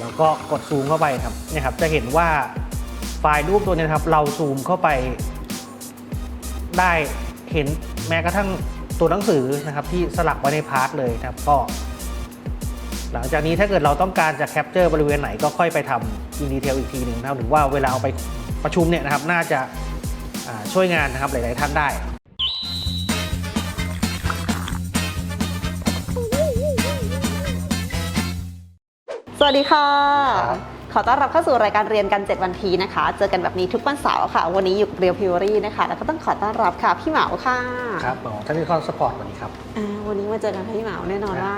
แล้วก็กดซูมเข้าไปครับเนี่ยครับ จะเห็นว่าไฟล์รูปตัวนี้ครับ เราซูมเข้าไป ได้เห็นแม้กระทั่งตัวหนังสือนะครับ ที่สลักไว้ในพาร์ทเลยนะครับก็ หลังจากนี้ถ้าเกิดเราต้องการจะแคปเจอร์บริเวณไหนก็ค่อยไปทำอินดีเทลอีกทีหนึ่งนะครับหรือว่าเวลาเอาไปประชุมเนี่ยนะครับ น่าจะช่วยงานนะครับหลาย ๆ ท่านได้ วัสดีค่ะครับขอต้อนรับเข้าสู่รายการเรียนกัน 7 วันทีนะคะ เจอกันแบบนี้ทุกวันเสาร์ค่ะ วันนี้อยู่กับเรียวพิวรี่นะคะ แล้วก็ต้องขอต้อนรับค่ะพี่เหมาค่ะ ครับหมอท่านนิคอนสปอร์ตวันนี้ครับอ่าวันนี้มาเจอกันค่ะพี่เหมาแน่นอนครับว่า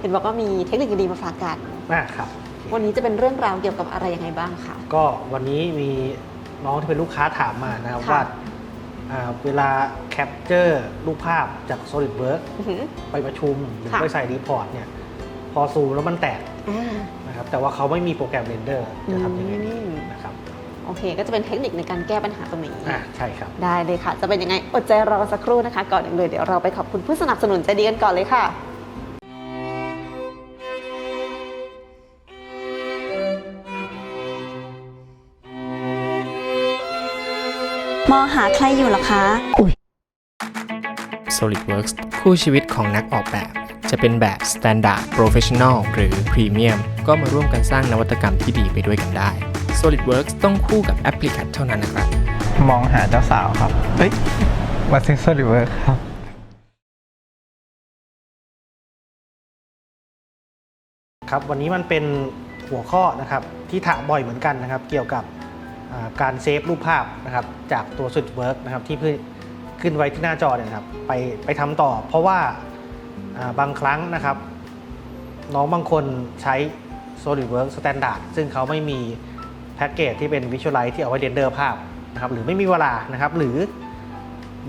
เห็นบอกว่ามีเทคนิคดีๆมาฝากกันอ่าครับ วันนี้จะเป็นเรื่องราวเกี่ยวกับอะไรยังไงบ้างคะก็วันนี้มีน้องที่เป็นลูกค้าถามมานะครับค่ะว่าอ่าเวลาแคปเจอร์รูปภาพจาก SolidWorks อื้อหือไปประชุมหรือค่ะไปใส่รีพอร์ตเนี่ยพอซูมแล้วมันแตกอ่า นะครับแต่ว่าเขาไม่มีโปรแกรมเรนเดอร์จะทำยังไงดีอืมนะครับโอเค ก็จะเป็นเทคนิคในการแก้ปัญหาตรงนี้อ่าใช่ครับ ได้เลยค่ะ จะเป็นยังไงอดใจรอสักครู่นะคะ ก่อนอื่นเลยเดี๋ยวเราไปขอบคุณผู้สนับสนุนใจดีกันก่อนเลยค่ะมองหาใครอยู่เหรอคะอุ๊ย SolidWorks คู่ชีวิตของนักออกแบบ จะเป็นแบบ Standard Professional หรือ Premium ก็มาร่วมกันสร้างนวัตกรรมที่ดีไปด้วยกันได้ SolidWorks ต้องคู่กับ Applicat เท่านั้นนะครับ มองหาเจ้าสาวครับ เฮ้ยมาซื้อโซลิเวอร์ครับครับวันนี้มันเป็นหัวข้อนะครับที่ถามบ่อยเหมือนกันนะครับ เกี่ยวกับอ่าการเซฟรูปภาพนะครับจากตัว SolidWorks นะครับที่เพิ่งขึ้นไว้ที่หน้าจอเนี่ยนะครับไปไปทำต่อ เพราะว่าอ่า บางครั้งนะครับ น้องบางคนใช้ SolidWorks Standard ซึ่งเขาไม่มีแพ็กเกจที่เป็น Visualize ที่เอาไว้เรนเดอร์ภาพนะครับหรือไม่มีเวลานะครับ หรือ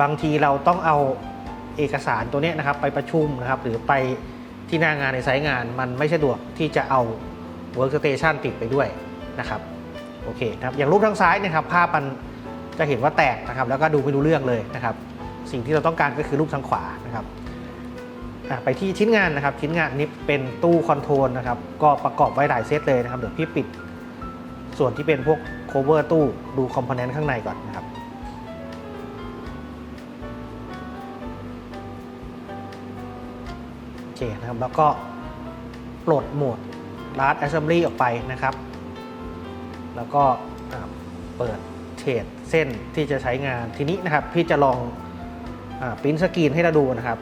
บางทีเราต้องเอาเอกสารตัวนี้นะครับ ไปประชุมนะครับ หรือไปที่หน้างานในไซต์งานมันไม่สะดวกที่จะเอา Workstation ติดไปด้วยนะครับโอเคนะครับอย่างรูปทางซ้ายนะครับ ภาพมันจะเห็นว่าแตกนะครับ แล้วก็ดูไม่รู้เรื่องเลยนะครับ สิ่งที่เราต้องการก็คือรูปทางขวานะครับ ไปที่ชิ้นงานนะครับ ชิ้นงานนี้เป็นตู้คอนโทรลนะครับ ก็ประกอบไว้หลายเซตเลยนะครับเดี๋ยวพี่ปิด ส่วนที่เป็นพวก cover ตู้ดูคอมโพเนนต์ข้างในก่อนนะครับโอเคนะครับแล้วก็ปลดโหมด Last Assembly ออกไปนะครับ แล้วก็เปิดเฉดเส้นที่จะใช้งานทีนี้นะครับ พี่จะลองปริ้นสกรีนให้เราดูนะครับ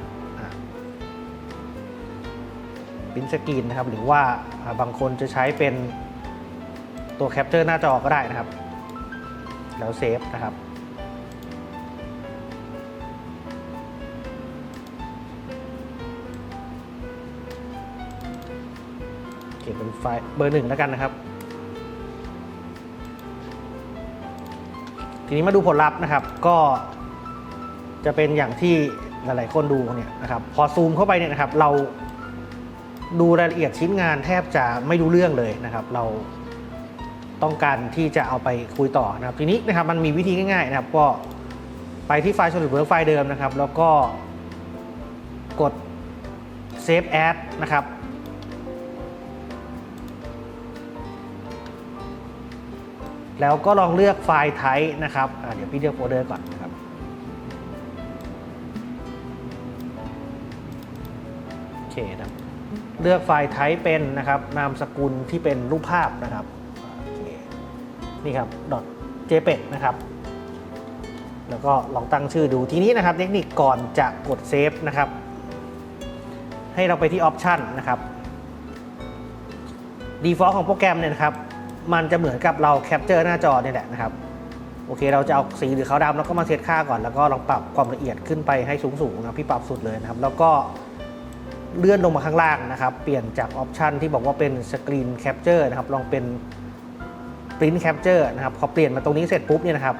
พิมพ์สกรีนนะครับ หรือว่าอ่าบางคนจะใช้เป็นตัวแคปเจอร์หน้าจอก็ได้นะครับ แล้วเซฟนะครับเก็บเป็นไฟล์เบอร์หนึ่งแล้วกันนะครับ ทีนี้มาดูผลลัพธ์นะครับ ก็จะเป็นอย่างที่หลายๆคนดูเนี่ยนะครับ พอซูมเข้าไปเนี่ยนะครับ เรา ดูรายละเอียดชิ้นงานแทบจะไม่รู้เรื่องเลยนะครับ เราต้องการที่จะเอาไปคุยต่อนะครับ ทีนี้นะครับมันมีวิธีง่ายๆนะครับก็ไปที่ไฟล์ SolidWorks ไฟล์เดิมนะครับ แล้วก็กด Save As นะครับ แล้วก็ลองเลือกไฟล์ Type นะครับเดี๋ยวพี่เลือกโฟลเดอร์ก่อนนะครับโอเคนะครับ เลือกไฟล์ Type เป็นนะครับ นามสกุลที่เป็นรูปภาพนะครับ นี่ครับ .jpeg นะครับ แล้วก็ลองตั้งชื่อดูทีนี้นะครับ เทคนิคก่อนจะกดเซฟนะครับ ให้เราไปที่ Option นะครับ Default ของโปรแกรมเนี่ยนะครับ มันจะเหมือนกับเราแคปเจอร์หน้าจอเนี่ยแหละนะครับ โอเค เราจะเอาสีหรือขาวดำแล้วก็มาเซตค่าก่อน แล้วก็ลองปรับความละเอียดขึ้นไปให้สูงๆนะพี่ปรับสุดเลยนะครับ แล้วก็ เลื่อนลงมาข้างล่างนะครับ เปลี่ยนจากออปชันที่บอกว่าเป็นสกรีนแคปเจอร์นะครับ ลองเป็น Print Capture นะครับ พอเปลี่ยนมาตรงนี้เสร็จปุ๊บเนี่ยนะครับ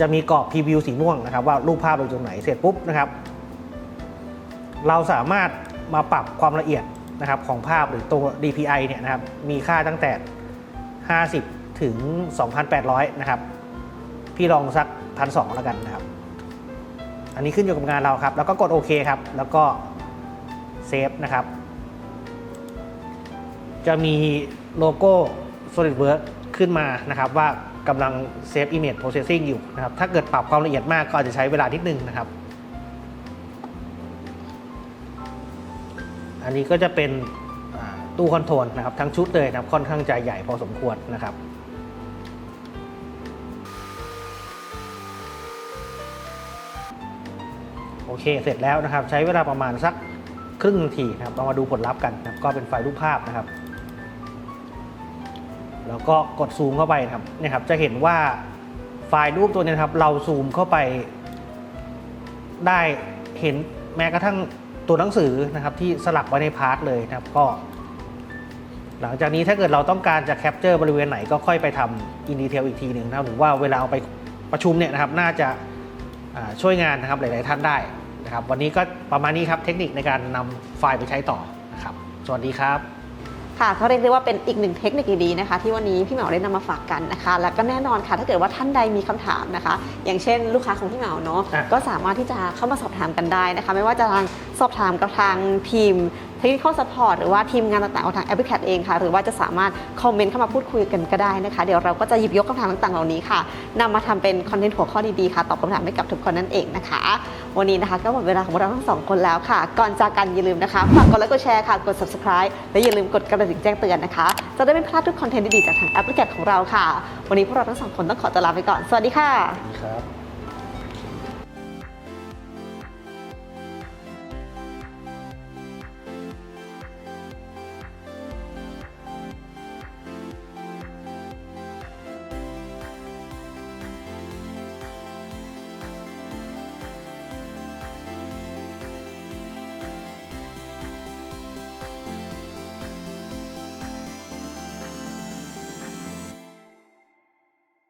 จะมีกรอบพรีวิวสีม่วงนะครับ ว่ารูปภาพเราอยู่ตรงไหนเสร็จปุ๊บนะครับ เราสามารถมาปรับความละเอียดนะครับของภาพหรือตัว DPI เนี่ยนะครับ มีค่าตั้งแต่ 50 ถึง 2,800 นะครับ พี่ลองสัก 1,200 แล้วกันนะครับ อันนี้ขึ้นอยู่กับงานเราครับ แล้วก็กดโอเคครับ แล้วก็เซฟนะครับ จะมีโลโก้ SolidWorks ขึ้นมานะครับ ว่ากำลัง Save Image Processing อยู่นะครับ ถ้าเกิดปรับความละเอียดมากก็อาจจะใช้เวลานิดนึงนะครับ อันนี้ก็จะเป็นตู้คอนโทรลนะครับ ทั้งชุดเลยนะครับ ค่อนข้างจะใหญ่พอสมควรนะครับ อเค เสร็จแล้วนะครับ ใช้เวลาประมาณสักครึ่งนาทีนะครับเรามาดูผลลัพธ์กันนะครับ ก็เป็นไฟล์รูปภาพนะครับ แล้วก็กดซูมเข้าไปนะครับเนี่ยครับจะเห็นว่าไฟล์รูปตัวนี้นะครับเราซูมเข้าไป ได้เห็นแม้กระทั่งตัวหนังสือนะครับที่สลักไว้ในพาร์ทเลยนะครับก็ หลังจากนี้ถ้าเกิดเราต้องการจะแคปเจอร์บริเวณไหนก็ค่อยไปทำอินดีเทลอีกทีหนึ่งนะครับหรือว่าเวลาเอาไปประชุมเนี่ยนะครับน่าจะช่วยงานนะครับหลาย ๆ ท่านได้ นะครับ วันนี้ก็ประมาณนี้ครับเทคนิคในการนำไฟล์ไปใช้ต่อนะครับ สวัสดีครับ ค่ะก็เรียกได้ว่าเป็นอีกหนึ่งเทคนิคดีๆนะคะ ที่วันนี้พี่เหมาได้นำมาฝากกันนะคะ แล้วก็แน่นอนค่ะ ถ้าเกิดว่าท่านใดมีคำถามนะคะ อย่างเช่นลูกค้าของพี่เหมาเนาะอะ ก็สามารถที่จะเข้ามาสอบถามกันได้นะคะ ไม่ว่าจะทางสอบถามกับทางทีม Technical Support หรือว่าทีมงานต่างๆของทาง a p p l i c a t เองค่ะ หรือว่าจะสามารถคอมเมนต์เข้ามาพูดคุยกันก็ได้นะคะ เดี๋ยวเราก็จะหยิบยกคำถามต่างๆ เหล่านี้ค่ะนำมาทำเป็นคอนเทนต์หัวข้อดีๆค่ะ ตอบคำถามให้กับทุกคนนั่นเองนะคะ วันนี้นะคะก็หมดเวลาของเราทั้งสองคนแล้วค่ะ ก่อนจากกันอย่าลืมนะคะฝากกดไลค์กดแชร์ค่ะ กด subscribe และอย่าลืมกดกระดิ่งแจ้งเตือนนะคะ จะได้ไม่พลาดทุกคอนเทนต์ดีๆจากทางแอปพลิเคชันของเราค่ะ วันนี้พวกเราทั้งสองคนต้องขอตัวลาไปก่อน สวัสดีค่ะสวัสดีครับ